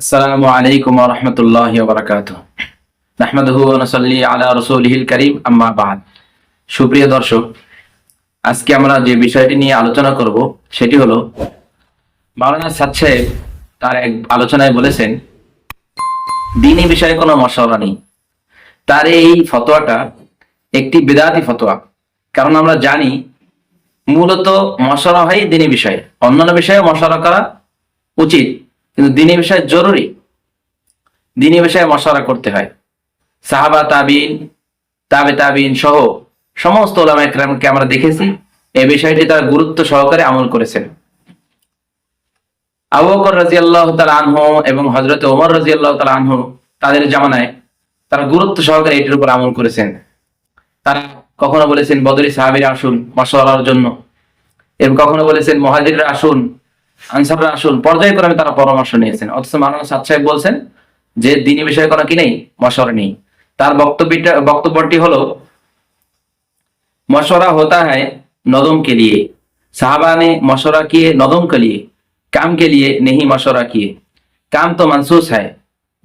আসসালামু আলাইকুম রহমতুল্লাহ বারকাত নাহমাদহু নসল্লি আলা রসুলহিল করিম, আম্মা বাদ। সুপ্রিয় দর্শক, আজকে আমরা যে বিষয়টি নিয়ে আলোচনা করব, সেটি হলো, মাওলানা সাদ সাহেব তার এক আলোচনায় বলেছেন, দিনী বিষয়ে কোনো মশলা নেই। তার এই ফতোয়াটা একটি বেদাতি ফতোয়া। কারণ আমরা জানি, মূলত মশলা হয় দিনী বিষয়ে। অন্যান্য বিষয়ে মশলা করা উচিত। কিন্তু দিনী বিষয়ে জরুরি। দিনী বিষয়ে মশলা করতে হয়। সাহাবা তাবিন তাবে তাবিন সহ সমস্ত ওলামা একরামকে আমরা দেখেছি। এই বিষয়টি তারা গুরুত্ব সহকারে আমল করেছেন। আবু বকর রাজিয়াল্লাহ তাআলা আনহু এবং হযরত ওমর রাজিয়াল্লাহ তাআলা আনহু তাদের জামানায় তারা গুরুত্ব সহকারে এটির উপর আমল করেছেন। তারা কখনো বলেছেন, বদরি সাহাবীরা আসুন মশলার জন্য। এবং কখনো বলেছেন, মহাজিররা আসুন আনসাররা আসুন পর্যায়ক্রমে তারা পরামর্শ নিয়েছেন অথচ মানব সাদ সাহেব বলছেন যে দিনী বিষয়ে কোনো কি নেই মশলা নেই তার বক্তব্যটা বক্তব্যটি হলো मशवरा होता है नदम के लिए साहबा ने मशवरा किए नदम के लिए काम के लिए नहीं मशवरा किए काम तो मनसूस है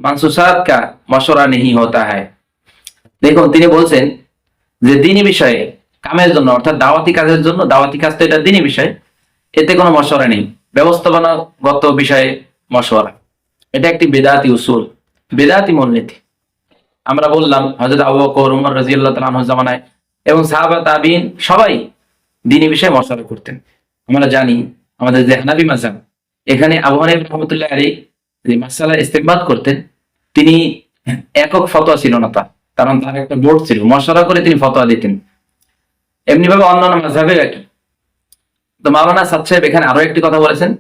मनसूसात का मशवरा नहीं होता है দেখুন তিনি বলছেন যে দিনী বিষয়ে কামের জন্য অর্থাৎ দাওয়াতি কাজের জন্য দাওয়াতি কাজ তো এটা দিনী বিষয় এতে কোনো মশওয়ারা নেই ব্যবস্থাপনাগত বিষয়ে মশওয়ারা। এটা একটি বেদাতি উসুল, বেদাতি মূলনীতি। আমরা বললাম হজরত আবু উমর রাজিয়াল্লাহ তাআলা জামানায় এবং সাহাবা, তাবিন সবাই দিনী বিষয়ে মশলা করতেন। আমরা জানি, আমাদের যে হানাবি মাজাব এখানে আবু রহমতুল্লাহ আলী যে মাসালা ইস্তেমাদ করতেন, তিনি একক ফতোয়া ছিল না তার, কারণ তার একটা বোর্ড ছিল। মশলা করে তিনি ফতোয়া দিতেন। এমনি ভাবে অন্যান্য মাঝাবের একই। তো মাওলানা সাদ সাহেব এখানে আরও একটি কথা বলেছেন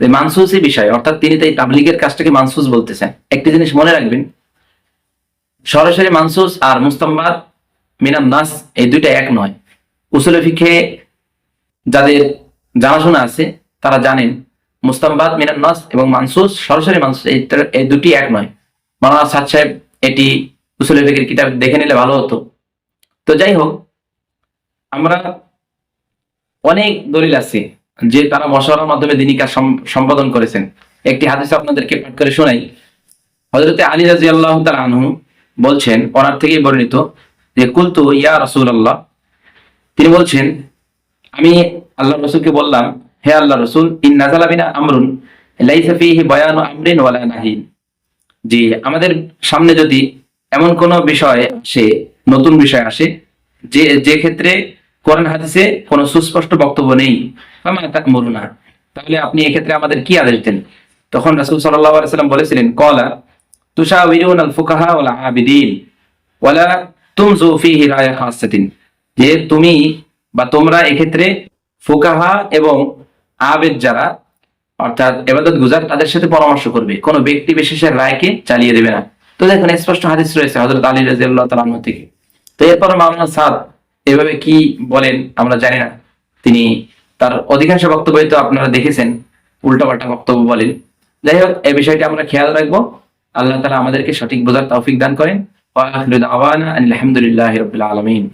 যে মানসুসি বিষয়, অর্থাৎ তিনি তাই তাবলিগের কাজটাকে মানসুস বলতেছেন। একটি জিনিস মনে রাখবেন, সরাসরি মানসুস আর মুস্তাম্বাদ মিনাম নাস এই দুইটা এক নয়। উসুলে ফিখে যাদের জানাশোনা আছে, তারা জানেন মুস্তাম্বাদ মিনাম নাস এবং মানসুস, সরাসরি মানসুস এই এই দুটি এক নয়। মাওলানা সাদ সাহেব এটি উসুলে ফিখের কিতাব দেখে নিলে ভালো হতো। তো যাই হোক, আমরা অনেক দলিল আছে যে তারা মশওয়ারার মাধ্যমে দিনী কাজ সম্পাদন করেছেন। একটি হাদিস আপনাদেরকে পাঠ করে শোনাই। হজরতে আলী রাজি আল্লাহ আনহু বলছেন, ওনার থেকেই বর্ণিত যে, কুলতু ইয়া রসুল আল্লাহ তিনি বলছেন, আমি আল্লাহ রসুলকে বললাম, হে আল্লাহ রসুল ইন নাজালা বিনা আমরুন, লাইসা ফিহি বায়ানু আমরিন ওয়ালা নাহিন। যে আমাদের সামনে যদি এমন কোন বিষয় আসে, নতুন বিষয় আসে, যে যে ক্ষেত্রে কোরআন হাদিসে কোনো সুস্পষ্ট বক্তব্য নেই। ফামা তা'মুরুনা তাহলে আপনি এক্ষেত্রে আমাদের কি আদেশ দেন? তখন রাসূল সাল্লাম বলেছিলেন কলা তুশাউিরুন আল ফুকাহা ওয়াল আবিদিন, ওয়ালা তুমজু ফিহি রায়া খাসাতিন যে তুমি বা তোমরা এক্ষেত্রে ফুকাহা এবং আবেদ যারা, অর্থাৎ এবাদত গুজার, তাদের সাথে পরামর্শ করবে। কোন ব্যক্তি বিশেষের রায়কে চালিয়ে দেবে না। তো দেখুন স্পষ্ট হাদিস রয়েছে হযরত আলী তাআলা আনহু থেকে। তো এরপর মাওলানা সাদ এভাবে কি বলেন আমরা জানি না। তিনি তার অধিকাংশ বক্তব্যই তো আপনারা দেখেছেন, উল্টাপাল্টা বক্তব্য বলেন। যাই হোক, এই বিষয়টি আমরা খেয়াল রাখব। আল্লাহ তালা আমাদেরকে সঠিক বোঝার তৌফিক দান করেন। আলহামদুলিল্লাহ রবিল আলমিন।